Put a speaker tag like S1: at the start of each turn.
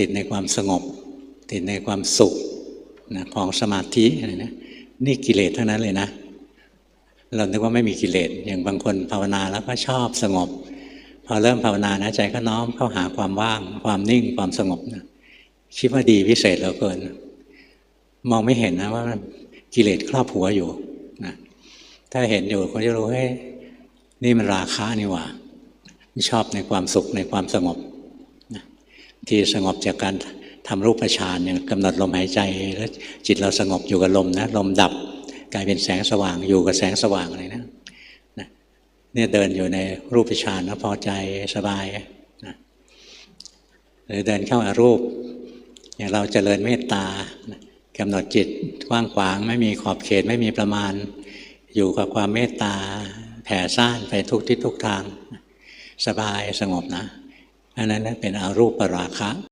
S1: ติดในความสงบ ติดในความสุขนะของสมาธิอะไรนะนี่กิเลสทั้งนั้นเลยนะ เราคิดว่าไม่มีกิเลสอย่างบางคนภาวนาแล้วก็ชอบสงบ พอเริ่มภาวนานะใจก็น้อมเข้าหาความว่าง ความนิ่งความสงบนะคิดว่าดีวิเศษเหลือเกิน มองไม่เห็นนะว่ากิเลสครอบหัวอยู่นะถ้าเห็นอยู่ก็จะรู้ให้นี่มันราคะนี่หว่าไม่ชอบในความสุขในความสงบ ที่สงบจากการทำรูปฌานอย่างกำหนดลมหายใจแล้วจิตเราสงบอยู่กับลมนะลมดับกลายเป็นแสงสว่างอยู่กับแสงสว่างเลยนะนะเนี่ยเดินอยู่ในรูปฌานแล้วพอใจสบายนะหรือเดินเข้าอารูป อย่างเราเจริญเมตตากำหนดจิตกว้างขวางไม่มีขอบเขตไม่มีประมาณ อยู่กับความเมตตาแผ่ซ่านไปทุกทิศทุกทาง สบายสงบนะ อันนั้นเป็นอรูปปราคะ